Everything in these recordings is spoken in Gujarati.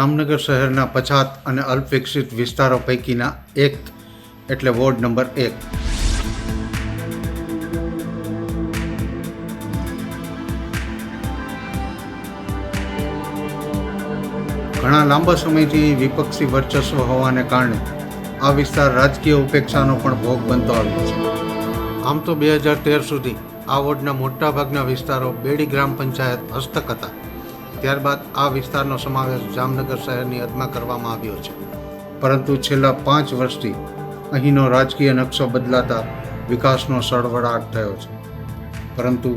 જામનગર શહેરના પછાત અને અલ્પવિકસિત વિસ્તારો પૈકીના એક એટલે વોર્ડ નંબર એક. ઘણા લાંબા સમયથી વિપક્ષી વર્ચસ્વ હોવાને કારણે આ વિસ્તાર રાજકીય ઉપેક્ષાનો પણ ભોગ બનતો આવ્યો છે. આમ તો બે હજાર તેર સુધી આ વોર્ડના મોટાભાગના વિસ્તારો બેડી ગ્રામ પંચાયત હસ્તક હતા. ત્યારબાદ આ વિસ્તારનો સમાવેશ જામનગર શહેરની હદમાં કરવામાં આવ્યો છે. પરંતુ છેલ્લા પાંચ વર્ષથી અહીંનો રાજકીય નકશો બદલાતા વિકાસનો સળવળાટ થયો છે. પરંતુ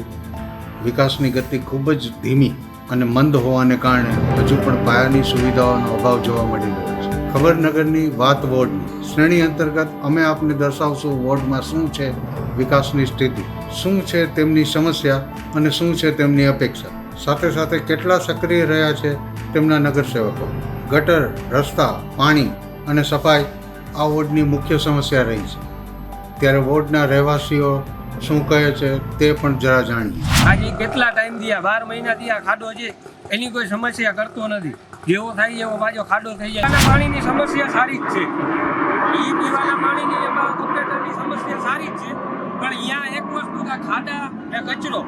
વિકાસની ગતિ ખૂબ જ ધીમી અને મંદ હોવાને કારણે હજુ પણ પાયાની સુવિધાઓનો અભાવ જોવા મળી રહ્યો છે. ખબરનગરની વાત વોર્ડની શ્રેણી અંતર્ગત અમે આપને દર્શાવશું વોર્ડમાં શું છે વિકાસની સ્થિતિ, શું છે તેમની સમસ્યા અને શું છે તેમની અપેક્ષા. સાથે સાથે કેટલા સક્રિય રહ્યા છે તેમના નગરસેવકો. ગટર, રસ્તા, પાણી અને સફાઈ આ વોર્ડની મુખ્ય સમસ્યા રહી છે. ત્યારે વોર્ડના રહેવાસીઓ શું કહે છે તે પણ જરા જાણીએ. આજે કેટલા ટાઈમ થયા? બાર મહિના થયા ખાડો છે. એની કોઈ સમસ્યા કરતો નથી. જેવો થાય એવો પાછો ખાડો થઈ જાય. પાણીની સમસ્યા સારી જ છે. ઈ પીવાના પાણીની સમસ્યા સારી જ છે. પણ અહીંયા એક વસ્તુ ખાડા કચરો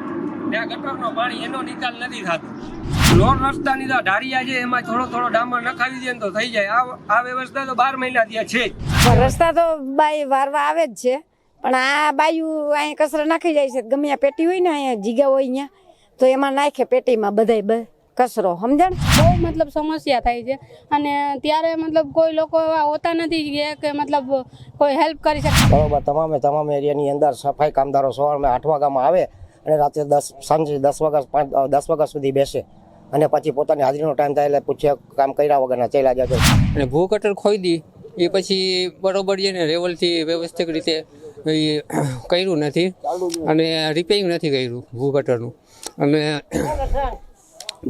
ને ગટરનો પાણી એનો નિકાલ નથી થતો. રોડ રસ્તાની તો ઢારિયા છે એમાં થોડો થોડો ડામર નખાવી દે તો થઈ જાય. આ આ વ્યવસ્થા તો બાર મહિના થયા છે પણ રસ્તા તો બાઈ વારવા આવે જ છે. પણ આ બાયું અહીંયા કચરો નાખી જાય છે. ગમે આ પેટી હોય ને અહીંયા જીગા હોય અહીંયા તો એમાં નાખે પેટીમાં બધાય બ કચરો. સમજણ? બહુ મતલબ સમસ્યા થાય છે. અને ત્યારે મતલબ કોઈ લોકો એવા હોતા નથી કે કે મતલબ કોઈ હેલ્પ કરી શકે. બરોબર તમામે તમામ એરિયાની અંદર સફાઈ કામદારો સવારમાં આઠ વાગ્યામાં આવે. અને રાત્રે દસ, સાંજે દસ વાગ્યા, પાંચ દસ વાગ્યા સુધી બેસે. અને પછી પોતાની હાજરીનો ટાઈમ થાય એટલે પૂછ્યા કામ કર્યા વગરના ચાલ્યા જાય અને ભૂ કટર ખોઈ દી. એ પછી બરોબર છે ને લેવલથી વ્યવસ્થિત રીતે એ કર્યું નથી. અને રિપેરિંગ નથી કર્યું ભૂ કટરનું અને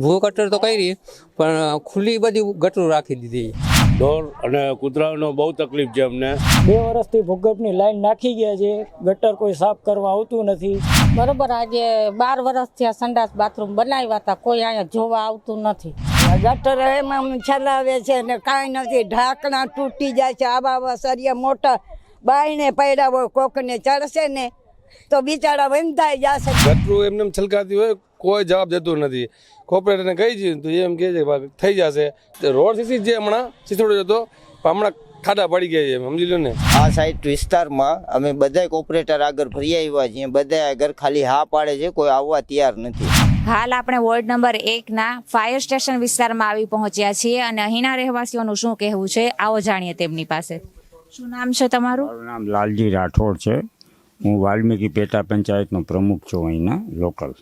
ભૂ કટર તો કરી, પણ ખુલ્લી બધી ગટરું રાખી દીધી. ઢોર અને કૂતરાનો બહુ તકલીફ છે અમને. બે વર્ષથી ભૂગર્ભની લાઈન નાખી ગયા છે. ગટર કોઈ સાફ કરવા આવતું નથી. બરોબર આજે બાર વર્ષથી આ સંડાસ બાથરૂમ બનાવ્યા હતા. કોઈ અહીંયા જોવા આવતું નથી. ગટર એમાં ચલાવે છે ને કાંઈ નથી. ઢાંકણા તૂટી જાય છે. આવા આવા સરિયા મોટા બાઈને પડ્યા હોય કોકને ચડશે ને તો બિચારા વંધાઈ જશે ગટરું એમને છલકાતી હોય કોઈ જવાબ દેતો નથી. કોર્પોરેટરને કહી છે તો એમ કહે છે થઈ જશે. તો રોડ સીસી જે હમણાં સીસોડો જતો પણ હમણાં ખાડા પડી ગયા છે સમજી લો ને. આ સાઈડ વિસ્તારમાં અમે બધાય કોપરેટર આગળ ફરી આવ્યા છીએ. બધા આગળ ખાલી હા પાડે છે કોઈ આવવા તૈયાર નથી. હાલ આપણે વોર્ડ નંબર એકના ફાયર સ્ટેશન વિસ્તારમાં આવી પહોંચ્યા છીએ અને અહીંના રહેવાસીઓનું શું કહેવું છે આવો જાણીએ તેમની પાસે. શું નામ છે તમારું? નામ લાલજી રાઠોડ છે. હું વાલ્મીકી પેટા પંચાયતનો પ્રમુખ છું અહીંના, લોકલ.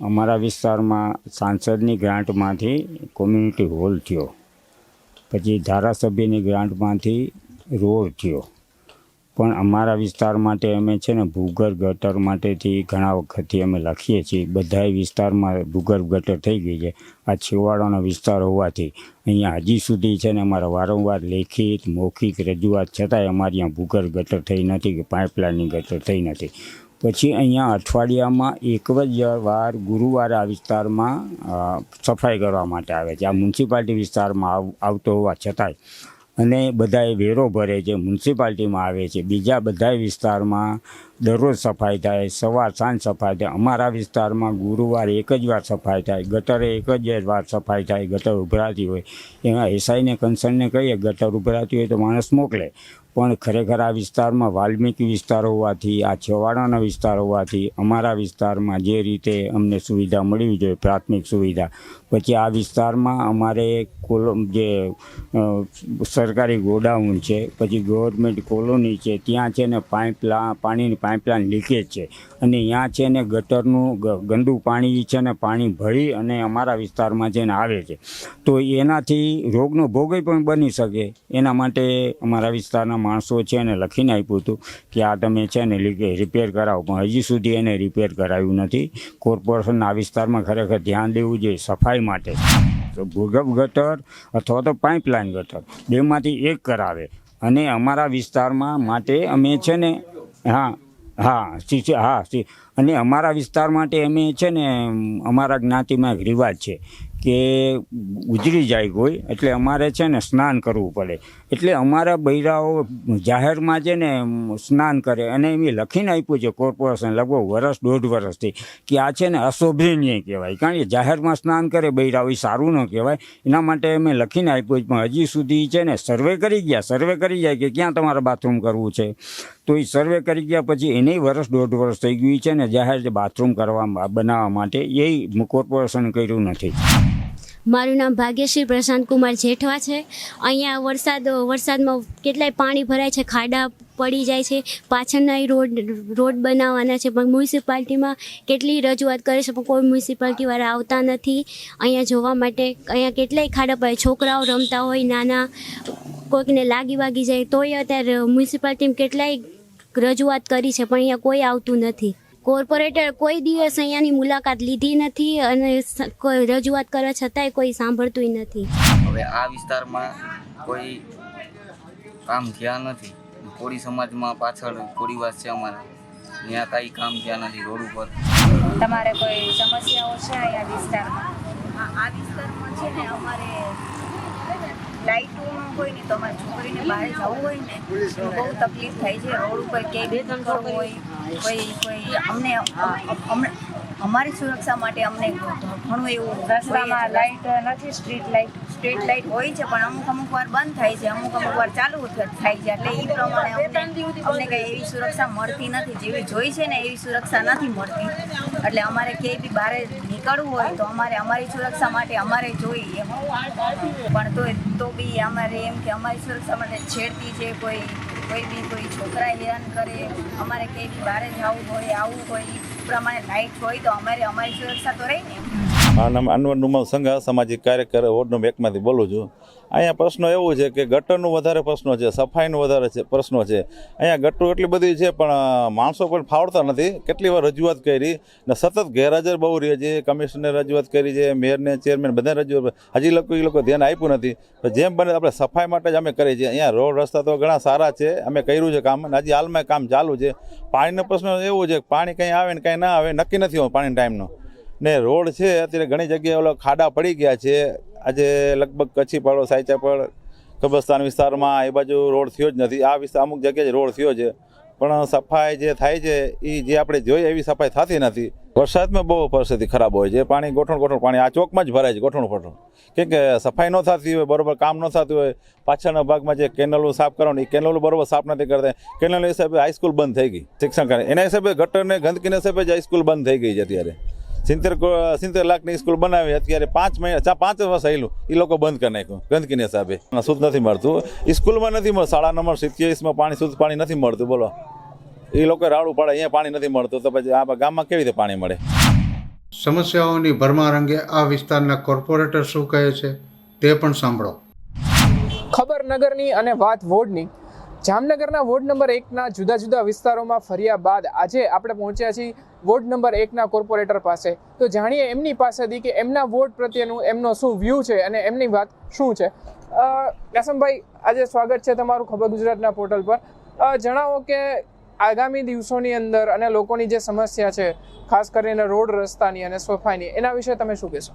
અમારા વિસ્તારમાં સાંસદની ગ્રાન્ટમાંથી કોમ્યુનિટી હોલ થયો. પછી ધારાસભ્યની ગ્રાન્ટમાંથી રોડ થયો. પણ અમારા વિસ્તાર માટે અમે છે ને ભૂગર્ભ ગટર માટેથી ઘણા વખતથી અમે લખીએ છીએ. બધાય વિસ્તારમાં ભૂગર્ભ ગટર થઈ ગઈ છે. આ છેવાડાનો વિસ્તાર હોવાથી અહીંયા હજી સુધી છે ને અમારા વારંવાર લેખિત, મૌખિક રજૂઆત છતાંય અમારી અહીંયા ભૂગર્ભ ગટર થઈ નથી કે પાઇપલાઇનની ગટર થઈ નથી. પછી અહીંયા અઠવાડિયામાં એક જ વાર ગુરુવારે આ વિસ્તારમાં સફાઈ કરવા માટે આવે છે. આ મ્યુનિસિપાલિટી વિસ્તારમાં આવ- આવતો હોવા છતાંય અને બધાએ વેરો ભરે છે, મ્યુનિસિપાલિટીમાં આવે છે. બીજા બધા વિસ્તારમાં દરરોજ સફાઈ થાય, સવાર સાંજ સફાઈ થાય. અમારા વિસ્તારમાં ગુરુવારે એક જ વાર સફાઈ થાય, ગટરે એક જ વાર સફાઈ થાય, ગટર ઉભરાતી હોય. એમાં એસઆઈને, કન્સર્નને કહીએ, ગટર ઉભરાતી હોય તો માણસ મોકલે. પણ ખરેખર આ વિસ્તારમાં વાલ્મીકી વિસ્તાર હોવાથી, આ છેવાડાના વિસ્તાર હોવાથી, અમારા વિસ્તારમાં જે રીતે અમને સુવિધા મળવી જોઈએ, પ્રાથમિક સુવિધા પછી આ વિસ્તારમાં અમારે કોલો, જે સરકારી ગોડાઉન છે, પછી ગવર્મેન્ટ કોલોની છે, ત્યાં છે ને પાઇપલા પાણીની પાઇપલાઇન લીકેજ છે. અને ત્યાં છે ને ગટરનું ગંદુ પાણી છે ને પાણી ભળી અને અમારા વિસ્તારમાં છે ને આવે છે. તો એનાથી રોગનો ભોગય પણ બની શકે. એના માટે અમારા વિસ્તારના માણસો છે ને લખીને આપ્યું હતું કે આ તમે છે ને લીકેજ રિપેર કરાવો. પણ હજી સુધી એને રિપેર કરાવ્યું નથી. કોર્પોરેશન આ વિસ્તારમાં ખરેખર ધ્યાન દેવું જોઈએ. સફાઈ માટે. તો ભૂગર્ભ ગટર અથવા તો પાઇપલાઇન ગટર, બેમાંથી એક કરાવે. અને અમારા વિસ્તારમાં માટે અમે છે ને, હા હા હા અને અમારા વિસ્તાર માટે અમે છે ને, અમારા જ્ઞાતિમાં એક રિવાજ છે. કે ઉજરી જાય કોઈ એટલે અમારે છે ને સ્નાન કરવું પડે. એટલે અમારા બૈરાઓ જાહેરમાં છે ને સ્નાન કરે. અને એમ લખીને આપ્યું છે કોર્પોરેશન લગભગ વર્ષ દોઢ વર્ષથી કે આ છે ને અશોભનીય કહેવાય. કારણ કે જાહેરમાં સ્નાન કરે બૈરાઓ, એ સારું ન કહેવાય. એના માટે અમે લખીને આપ્યું પણ હજી સુધી છે ને સર્વે કરી ગયા, સર્વે કરી જાય કે ક્યાં તમારે બાથરૂમ કરવું છે? તો એ સર્વે કરી ગયા, પછી એને વર્ષ દોઢ વર્ષ થઈ ગયું છે ને જાહેર બાથરૂમ કરવા, બનાવવા માટે, એ કોર્પોરેશન કર્યું નથી. મારું નામ ભાગ્યશ્રી પ્રશાંત કુમાર જેઠવા છે. અહીંયા વરસાદ, વરસાદમાં કેટલાય પાણી ભરાય છે, ખાડા પડી જાય છે, પાછળના રોડ રોડ બનાવવાના છે, પણ મ્યુનિસિપાલિટીમાં કેટલી રજૂઆત કરે છે, પણ કોઈ મ્યુનિસિપાલિટીવાળા આવતા નથી. અહીંયા જોવા માટે અહીંયા કેટલાય ખાડા પડે છોકરાઓ રમતા હોય, નાના, કોઈકને લાગી વાગી જાય, તોય અત્યારે મ્યુનિસિપાલિટીમાં કેટલાય રજૂઆત કરી છે, પણ અહીંયા કોઈ આવતું નથી. કોર્પોરેટર કોઈ દિવસ અહીંયાની મુલાકાત લીધી નથી અને કોઈ રજૂઆત કરવા છતાંય કોઈ સાંભળતું નથી. હવે આ વિસ્તારમાં કોઈ કામ થયા નથી. કોળી સમાજમાં પાછળ કોળીવાસ છે અમારા. ત્યાં કાંઈ કામ થયા નથી રોડ ઉપર. તમારે કોઈ સમસ્યાઓ છે અહીંયા વિસ્તારમાં? આ વિસ્તારમાં છે ને અમારે લાઇટોનો હોય ને તો અમારી છોકરીને બહાર જવું હોય ને બહુ તકલીફ થાય છે. રોડ ઉપર ક્યાંય હોય કોઈ કોઈ અમને અમને અમારી સુરક્ષા માટે અમને ઘણું એવું રસ્તામાં લાઈટ નથી સ્ટ્રીટ લાઈટ સ્ટ્રીટ લાઇટ હોય છે પણ અમુક અમુક વાર બંધ થાય છે અમુક અમુક વાર ચાલુ થાય છે. એટલે એ પ્રમાણે અમને અમને કંઈ એવી સુરક્ષા મળતી નથી જેવી જોઈ છે ને એવી સુરક્ષા નથી મળતી. એટલે અમારે ક્યાંય બી બહાર નીકળવું હોય તો અમારે અમારી સુરક્ષા માટે અમારે જોઈએ. એમ પણ તો તો બી અમારે એમ કે અમારી સુરક્ષા માટે છેડતી છે કોઈ કોઈ બી કોઈ છોકરા હેરાન કરે અમારે ક્યાંય બી બહાર જવું હોય આવવું હોય પ્રમાણે લાઇટ હોય તો અમારે અમારી સુરક્ષા તો રહી ને. મારું નામ અનવર નુમલ સંઘા સામાજિક કાર્યકર વોર્ડ નંબર એકમાંથી બોલું છું. અહીંયા પ્રશ્નો એવું છે કે ગટરનું વધારે પ્રશ્નો છે, સફાઈનું વધારે છે, પ્રશ્નો છે. અહીંયા ગટરું એટલી બધી છે, પણ માણસો પણ ફાવડતા નથી. કેટલી વાર રજૂઆત કરી ને સતત ગેરહાજર બહુ રહે છે. કમિશનરને રજૂઆત કરી છે, મેયરને, ચેરમેન બધા રજૂઆત હજી લોકો એ લોકો ધ્યાન આપ્યું નથી. જેમ બને આપણે સફાઈ માટે જ અમે કરીએ છીએ. અહીંયા રોડ રસ્તા તો ઘણા સારા છે. અમે કર્યું છે કામ અને હજી હાલમાં કામ ચાલુ છે. પાણીનો પ્રશ્ન એવું છે પાણી કંઈ આવે ને કંઈ ના આવે, નક્કી નથી હોતું પાણીના ટાઈમનો. ને રોડ છે, અત્યારે ઘણી જગ્યાએ ઓલો ખાડા પડી ગયા છે. આજે લગભગ કચ્છી પાડો, સાયચા પર કબ્રસ્તાન વિસ્તારમાં એ બાજુ રોડ થયો જ નથી. આ વિસ્તાર અમુક જગ્યાએ રોડ થયો છે. પણ સફાઈ જે થાય છે, એ જે આપણે જોઈએ એવી સફાઈ થતી નથી. વરસાદમાં બહુ પરિસ્થિતિ ખરાબ હોય છે. પાણી ગોઠણ ગોઠણ પાણી, આ ચોકમાં જ ભરાય છે, ગોઠણ ગોઠણ. કેમ કે સફાઈ ન થતી હોય, બરોબર કામ ન થતું હોય, પાછળના ભાગમાં જે કેનલો સાફ કરવાનું, એ કેનલો બરોબર સાફ નથી કરતા. કેનલ હિસાબે હાઈસ્કૂલ બંધ થઈ ગઈ. શિક્ષણ કરે એના હિસાબે ગટરને ગંદકીના હિસાબે જ હાઈસ્કૂલ બંધ થઈ ગઈ છે અત્યારે. સિત્તેર સિત્તેર લાખની સ્કૂલ બનાવી અત્યારે પાંચ મહિના પાંચ વર્ષ આવેલું એ લોકો બંધ કરી નાખ્યું ગંદકીને હિસાબે. શુદ્ધ નથી મળતું. સ્કૂલમાં નથી મળતું. શાળા નંબર સિત્યાવીસમાં પાણી શુદ્ધ પાણી નથી મળતું બોલો. એ લોકો રાડું પાડે અહીંયા પાણી નથી મળતું તો પછી આ ગામમાં કેવી રીતે પાણી મળે? સમસ્યાઓની ભરમાર અંગે આ વિસ્તારના કોર્પોરેટર શું કહે છે તે પણ સાંભળો. ખબર નગરની અને વાત વોર્ડની જામનગરના વોર્ડ નંબર એકના જુદા જુદા વિસ્તારોમાં ફર્યા બાદ આજે આપણે પહોંચ્યા છીએ વોર્ડ નંબર એકના કોર્પોરેટર પાસે. તો જાણીએ એમની પાસેથી કે એમના વોર્ડ પ્રત્યેનું એમનો શું વ્યૂ છે અને એમની વાત શું છે? અ, આજે સ્વાગત છે તમારું ખબર ગુજરાતના પોર્ટલ પર. જણાવો કે આગામી દિવસોની અંદર અને લોકોની જે સમસ્યા છે ખાસ કરીને રોડ રસ્તાની અને સફાઈની એના વિશે તમે શું કહેશો?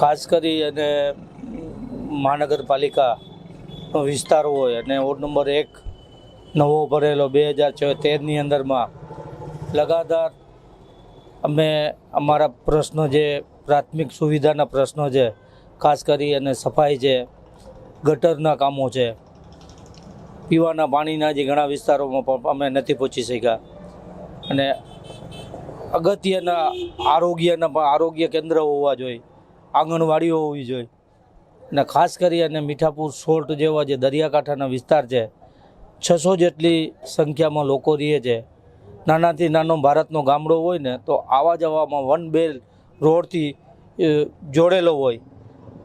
ખાસ કરી અને મહાનગરપાલિકા વિસ્તાર હોય અને વોર્ડ નંબર એક નવો ભરેલો બે હજાર છ તેરની અંદરમાં લગાતાર અમે અમારા પ્રશ્નો જે પ્રાથમિક સુવિધાના પ્રશ્નો છે, ખાસ કરી અને સફાઈ છે, ગટરના કામો છે, પીવાના પાણીના જે ઘણા વિસ્તારોમાં પણ અમે નથી પહોંચી શક્યા. અને અગત્યના આરોગ્યના આરોગ્ય કેન્દ્ર હોવા જોઈએ, આંગણવાડીઓ હોવી જોઈએ અને ખાસ કરી અને મીઠાપુર સોર્ટ જેવા જે દરિયાકાંઠાના વિસ્તાર છે, છસો જેટલી સંખ્યામાં લોકો રહે છે. નાનાથી નાનો ભારતનો ગામડો હોય ને, તો આવા જવામાં વન બેલ રોડથી જોડેલો હોય.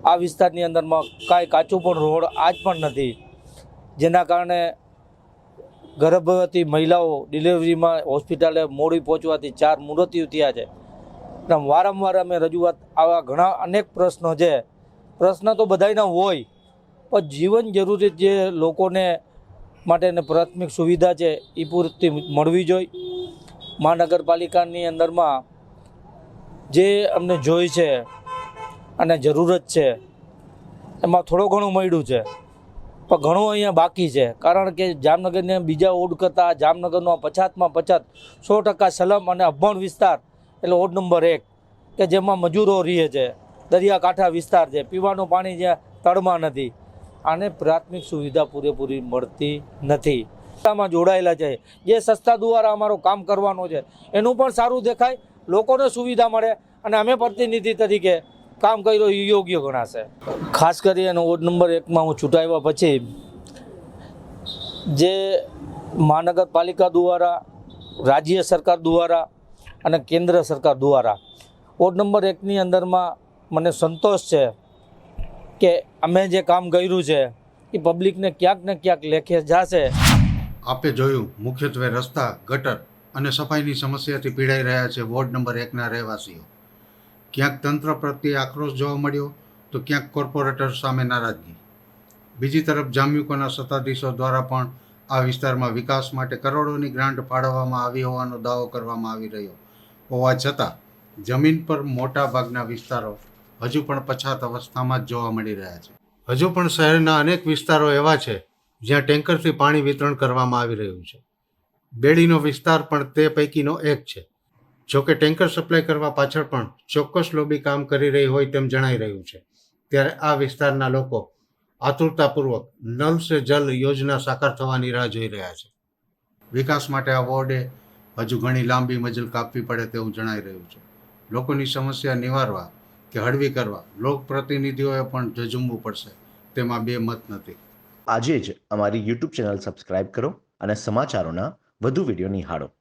આ વિસ્તારની અંદરમાં કાંઈ કાચું પણ રોડ આજ પણ નથી. જેના કારણે ગર્ભવતી મહિલાઓ ડિલિવરીમાં હોસ્પિટલે મોડી પહોંચવાથી ચાર મૃત્યુ થયા છે. વારંવાર અમે રજૂઆત આવા ઘણા અનેક પ્રશ્નો છે પ્રશ્ન તો બધાયના હોય, પણ જીવન જરૂરી જે લોકોને માટેની પ્રાથમિક સુવિધા છે એ પૂરતી મળવી જોઈએ મહાનગરપાલિકાની અંદરમાં જે અમને જોઈ છે અને જરૂરત છે, એમાં થોડું ઘણું મળ્યું છે, પણ ઘણું અહીંયા બાકી છે. કારણ કે જામનગરને બીજા ઓડ કરતાં જામનગરનો પછાતમાં પછાત સો ટકા સલમ અને અભણ વિસ્તાર, એટલે ઓડ નંબર એક, કે જેમાં મજૂરો રહે છે. દરિયાકાંઠા વિસ્તાર છે. પીવાનું પાણી છે તળમાં નથી. આને પ્રાથમિક સુવિધા પૂરેપૂરી મળતી નથી. સસ્તામાં જોડાયેલા છે. જે સસ્તા દ્વારા અમારો કામ કરવાનો છે, એનું પણ સારું દેખાય, લોકોને સુવિધા મળે અને અમે પ્રતિનિધિ તરીકે કામ કર્યું એ યોગ્ય ગણાશે. ખાસ કરી અને વોર્ડ નંબર એકમાં હું ચૂંટાવ્યા પછી, જે મહાનગરપાલિકા દ્વારા, રાજ્ય સરકાર દ્વારા અને કેન્દ્ર સરકાર દ્વારા, વોર્ડ નંબર એકની અંદરમાં મને સંતોષ છે કે અમે જે કામ કર્યું છે, એ પબ્લિકને ક્યાંક ને ક્યાંક લેખે જશે. આપે જોયું, મુખ્યત્વે રસ્તા, ગટર અને સફાઈની સમસ્યાથી પીડાઈ રહ્યા છે વોર્ડ નંબર એકના રહેવાસીઓ. ક્યાંક તંત્ર પ્રત્યે આક્રોશ જોવા મળ્યો, તો ક્યાંક કોર્પોરેટર સામે નારાજગી. બીજી તરફ જામ્યુકોના સત્તાધીશો દ્વારા પણ આ વિસ્તારમાં વિકાસ માટે કરોડોની ગ્રાન્ટ ફાળવવામાં આવી હોવાનો દાવો કરવામાં આવી રહ્યો હોવા છતાં, જમીન પર મોટા ભાગના વિસ્તારો હજુ પણ પછાત અવસ્થામાં જ જોવા મળી રહ્યા છે. હજુ પણ શહેરના અનેક વિસ્તારો એવા છે જ્યાં ટેન્કરથી પાણી વિતરણ કરવામાં આવી રહ્યું છે. બેડીનો વિસ્તાર પણ તે પૈકીનો એક છે. જોકે ટેન્કર સપ્લાય કરવા પાછળ પણ ચોક્કસ લોબી કામ કરી રહી હોય તેમ જણાઈ રહ્યું છે. ત્યારે આ વિસ્તારના લોકો આતુરતાપૂર્વક નલ સે જલ યોજના સાકાર થવાની રાહ જોઈ રહ્યા છે. વિકાસ માટે આ વોર્ડે હજુ ઘણી લાંબી મજલ કાપવી પડે તેવું જણાઈ રહ્યું છે. લોકોની સમસ્યા નિવારવા કે હળવી કરવા. લોકપ્રતિનિધિઓએ પણ ઝઝુમવું પડશે. તેમાં બે મત નથી. આજે જ અમારી યુટ્યુબ ચેનલ સબસ્ક્રાઇબ કરો અને સમાચારોના વધુ વીડિયો નિહાળો.